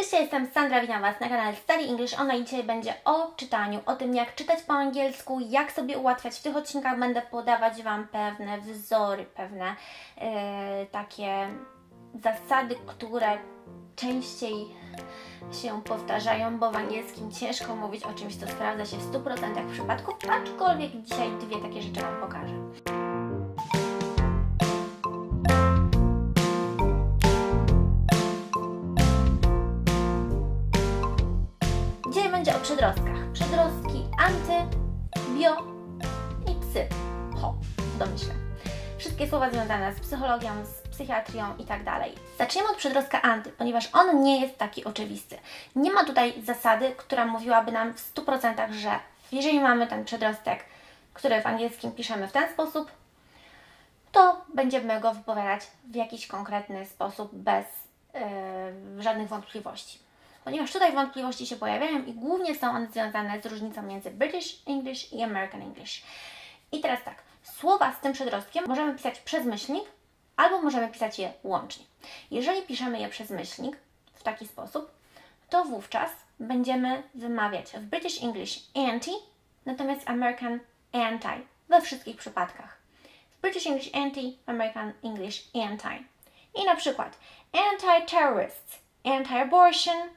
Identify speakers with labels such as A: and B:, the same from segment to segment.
A: Cześć, ja jestem Sandra, witam Was na kanale Study English Online. Dzisiaj będzie o czytaniu, o tym jak czytać po angielsku, jak sobie ułatwiać. W tych odcinkach będę podawać Wam pewne wzory, pewne e, takie zasady, które częściej się powtarzają, bo w angielskim ciężko mówić o czymś, co sprawdza się w 100% przypadków, aczkolwiek dzisiaj dwie takie rzeczy Wam pokażę. Bio i psy. Ho, w domyśle. Wszystkie słowa związane z psychologią, z psychiatrią i tak dalej. Zaczniemy od przedrostka anty, ponieważ on nie jest taki oczywisty. Nie ma tutaj zasady, która mówiłaby nam w 100%, że jeżeli mamy ten przedrostek, który w angielskim piszemy w ten sposób, to będziemy go wypowiadać w jakiś konkretny sposób, bez yy, żadnych wątpliwości ponieważ tutaj wątpliwości się pojawiają i głównie są one związane z różnicą między British English i American English. I teraz tak, słowa z tym przedrostkiem możemy pisać przez myślnik albo możemy pisać je łącznie. Jeżeli piszemy je przez myślnik w taki sposób, to wówczas będziemy wymawiać w British English anti, natomiast American anti we wszystkich przypadkach. W British English anti, American English anti. I na przykład anti-terrorists, anti-abortion,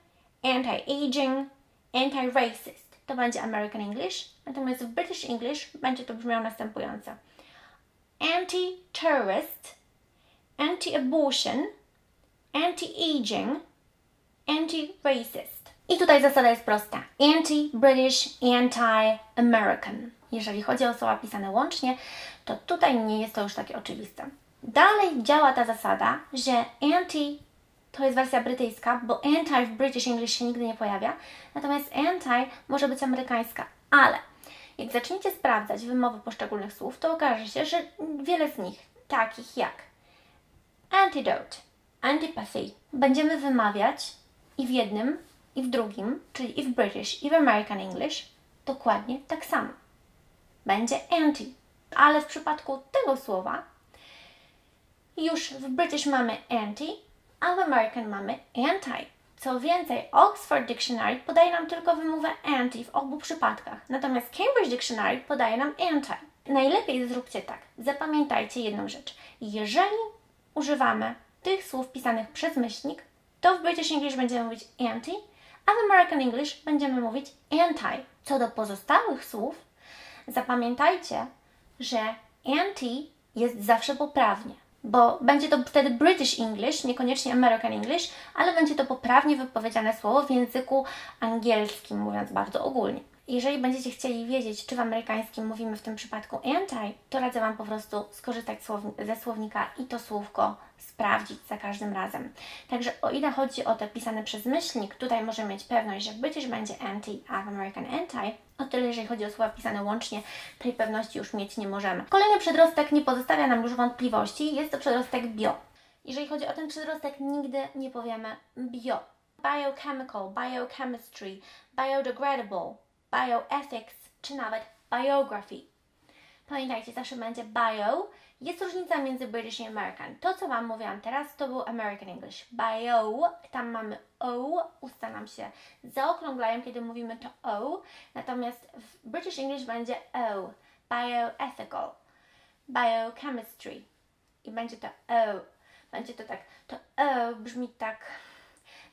A: anti-aging, anti-racist. To będzie American English, natomiast w British English będzie to brzmiało następująco. Anti-terrorist, anti-abortion, anti-aging, anti-racist. I tutaj zasada jest prosta. Anti-British, anti-American. Jeżeli chodzi o słowa pisane łącznie, to tutaj nie jest to już takie oczywiste. Dalej działa ta zasada, że anti to jest wersja brytyjska, bo anti w British English się nigdy nie pojawia, natomiast anti może być amerykańska, ale jak zaczniecie sprawdzać wymowy poszczególnych słów, to okaże się, że wiele z nich, takich jak antidote, antipathy, będziemy wymawiać i w jednym, i w drugim, czyli i w British, i w American English, dokładnie tak samo. Będzie anti, ale w przypadku tego słowa już w British mamy anti, a w American mamy anti. Co więcej, Oxford Dictionary podaje nam tylko wymowę anti w obu przypadkach, natomiast Cambridge Dictionary podaje nam anti. Najlepiej zróbcie tak. Zapamiętajcie jedną rzecz. Jeżeli używamy tych słów pisanych przez myślnik, to w British English będziemy mówić anti, a w American English będziemy mówić anti. Co do pozostałych słów, zapamiętajcie, że anti jest zawsze poprawnie bo będzie to wtedy British English, niekoniecznie American English, ale będzie to poprawnie wypowiedziane słowo w języku angielskim, mówiąc bardzo ogólnie. Jeżeli będziecie chcieli wiedzieć, czy w amerykańskim mówimy w tym przypadku anti, to radzę Wam po prostu skorzystać ze słownika i to słówko sprawdzić za każdym razem. Także o ile chodzi o te pisane przez myślnik, tutaj możemy mieć pewność, że British będzie anti, a w American anti, o tyle jeżeli chodzi o słowa pisane łącznie, tej pewności już mieć nie możemy. Kolejny przedrostek nie pozostawia nam już wątpliwości, jest to przedrostek bio. Jeżeli chodzi o ten przedrostek, nigdy nie powiemy bio. Biochemical, biochemistry, biodegradable, bioethics czy nawet biography. Pamiętajcie, zawsze będzie bio. Jest różnica między British i American. To, co Wam mówiłam teraz, to był American English. Bio, tam mamy O, usta nam się zaokrąglają, kiedy mówimy to O. Natomiast w British English będzie O. Bioethical, biochemistry. I będzie to O. Będzie to tak, to O brzmi tak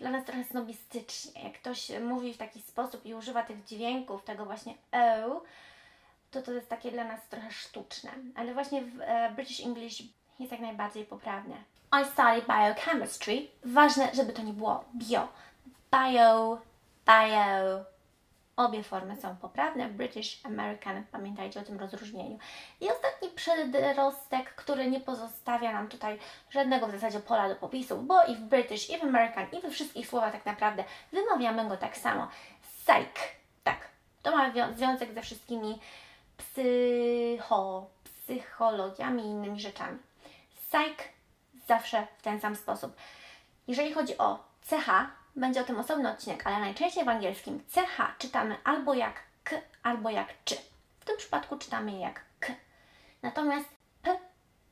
A: dla nas trochę snobistycznie. Jak ktoś mówi w taki sposób i używa tych dźwięków, tego właśnie O, to to jest takie dla nas trochę sztuczne. Ale właśnie w e, British English jest jak najbardziej poprawne. I study biochemistry. Ważne, żeby to nie było bio. Bio, bio, Obie formy są poprawne, British, American, pamiętajcie o tym rozróżnieniu. I ostatni przedrostek, który nie pozostawia nam tutaj żadnego w zasadzie pola do popisu, bo i w British, i w American, i we wszystkich słowach tak naprawdę wymawiamy go tak samo. Psych, tak, to ma związek ze wszystkimi psycho, psychologiami i innymi rzeczami. Psych zawsze w ten sam sposób. Jeżeli chodzi o CH, będzie o tym osobny odcinek, ale najczęściej w angielskim CH czytamy albo jak K, albo jak czy. W tym przypadku czytamy je jak K. Natomiast P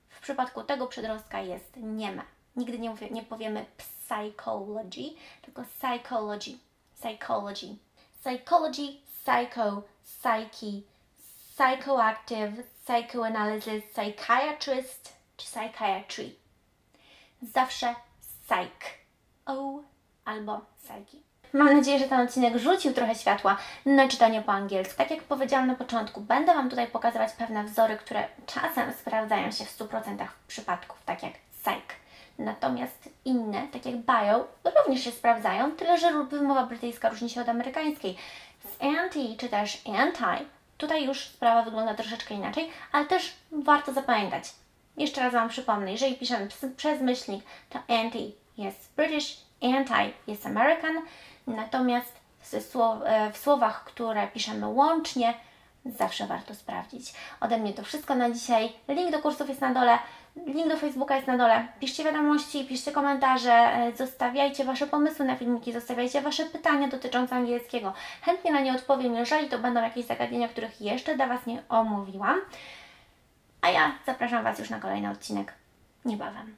A: w przypadku tego przedrostka jest nieme. Nigdy nie, mówię, nie powiemy psychology, tylko psychology. Psychology. Psychology, psycho, psyche, psychoactive, psychoanalysis, psychiatrist czy psychiatry. Zawsze psych. Albo psyche. Mam nadzieję, że ten odcinek rzucił trochę światła na czytanie po angielsku. Tak jak powiedziałam na początku, będę Wam tutaj pokazywać pewne wzory, które czasem sprawdzają się w 100% przypadków, tak jak psych. Natomiast inne, tak jak bio, również się sprawdzają, tyle że wymowa brytyjska różni się od amerykańskiej. Z anti czy też anti, tutaj już sprawa wygląda troszeczkę inaczej, ale też warto zapamiętać. Jeszcze raz Wam przypomnę, jeżeli piszemy przez myślnik, to anti jest British, anti jest American, natomiast w słowach, które piszemy łącznie, zawsze warto sprawdzić. Ode mnie to wszystko na dzisiaj. Link do kursów jest na dole, link do Facebooka jest na dole. Piszcie wiadomości, piszcie komentarze, e, zostawiajcie Wasze pomysły na filmiki, zostawiajcie Wasze pytania dotyczące angielskiego. Chętnie na nie odpowiem, jeżeli to będą jakieś zagadnienia, których jeszcze dla Was nie omówiłam. A ja zapraszam Was już na kolejny odcinek niebawem.